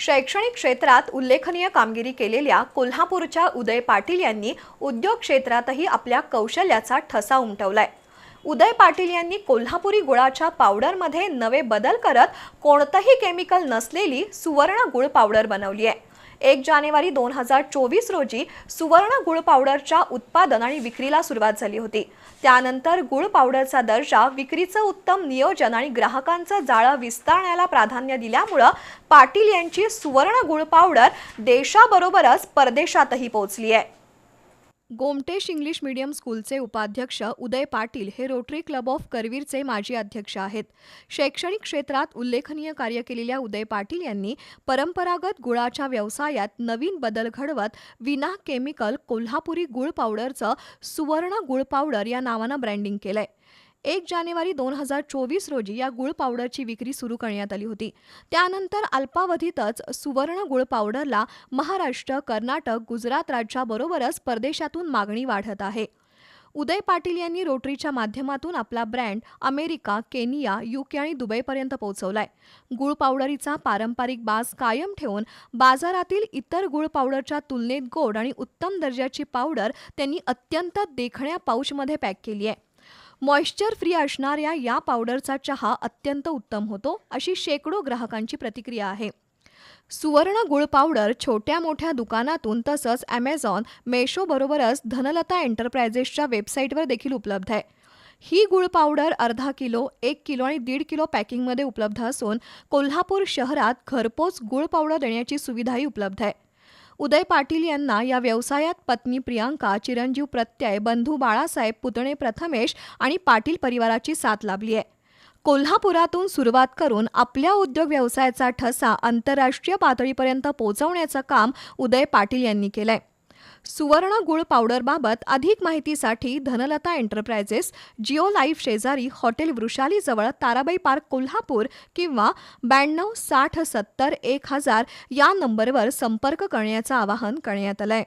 शैक्षणिक क्षेत्रात उल्लेखनीय कामगिरी केलेल्या कोल्हापूरच्या उदय पाटील यांनी उद्योग क्षेत्रातही आपल्या कौशल्याचा ठसा उमटवलाय. उदय पाटील यांनी कोल्हापुरी गुळाच्या पावडरमध्ये नवे बदल करत कोणतंही केमिकल नसलेली सुवर्ण गुळ पावडर बनवली आहे. एक जानेवारी दोन हजार चोवीस रोजी सुवर्ण गुळ पावडरच्या उत्पादन आणि विक्रीला सुरुवात झाली होती. त्यानंतर गुळ पावडरचा दर्जा विक्रीचं उत्तम नियोजन आणि ग्राहकांचं जाळं विस्तारण्याला प्राधान्य दिल्यामुळं पाटील यांची सुवर्ण गुळ पावडर देशाबरोबरच परदेशातही पोहोचली आहे. गोमटेश इंग्लिश मीडियम स्कूलचे उपाध्यक्ष उदय पाटील हे रोटरी क्लब ऑफ करवीरचे माजी अध्यक्ष आहेत. शैक्षणिक क्षेत्रात उल्लेखनीय कार्य केलेल्या उदय पाटील यांनी परंपरागत गुळाच्या व्यवसायात नवीन बदल घडवत विना केमिकल कोल्हापुरी गुळ पावडरचं सुवर्ण गुळ पावडर या नावानं ब्रँडिंग केलंय. एक जानेवारी दोन हजार चोवीस रोजी या गुळ पावडरची विक्री सुरू करण्यात आली होती. त्यानंतर अल्पावधीतच सुवर्ण गुळ पावडरला महाराष्ट्र कर्नाटक गुजरात राज्याबरोबरच परदेशातून मागणी वाढत आहे. उदय पाटील यांनी रोटरीच्या माध्यमातून आपला ब्रँड अमेरिका केनिया युके आणि दुबईपर्यंत पोहोचवलाय. गुळ पावडरीचा पारंपरिक बाज कायम ठेवून बाजारातील इतर गुळ पावडरच्या तुलनेत गोड आणि उत्तम दर्जाची पावडर त्यांनी अत्यंत देखण्या पाऊचमध्ये पॅक केली आहे. मॉइश्चर फ्री असणाऱ्या या पावडरचा चहा अत्यंत उत्तम होतो अशी शेकडो ग्राहकांची प्रतिक्रिया आहे. सुवर्ण गुळ पावडर छोट्या मोठ्या दुकानातून तसंच ॲमेझॉन मेशोबरोबरच धनलता एंटरप्राइजेसच्या वेबसाईटवर देखील उपलब्ध आहे. ही गुळ पावडर अर्धा किलो एक किलो आणि दीड किलो पॅकिंगमध्ये उपलब्ध असून कोल्हापूर शहरात घरपोच गुळ पावडर देण्याची सुविधाही उपलब्ध आहे. उदय पाटील यांना या व्यवसायात पत्नी प्रियांका चिरंजीव प्रत्यय बंधू बाळासाहेब पुतणे प्रथमेश आणि पाटील परिवाराची साथ लाभली आहे. कोल्हापुरातून सुरुवात करून आपल्या उद्योग व्यवसायाचा ठसा आंतरराष्ट्रीय पातळीपर्यंत पोहोचवण्याचं काम उदय पाटील यांनी केलंय. सुवर्ण गुळ पावडरबाबत अधिक माहितीसाठी धनलता एंटरप्राइजेस जिओ लाईफ शेजारी हॉटेल वृषालीजवळ ताराबाई पार्क कोल्हापूर किंवा ब्याण्णव साठ सत्तर एक हजार या नंबरवर संपर्क करण्याचं आवाहन करण्यात आलंय.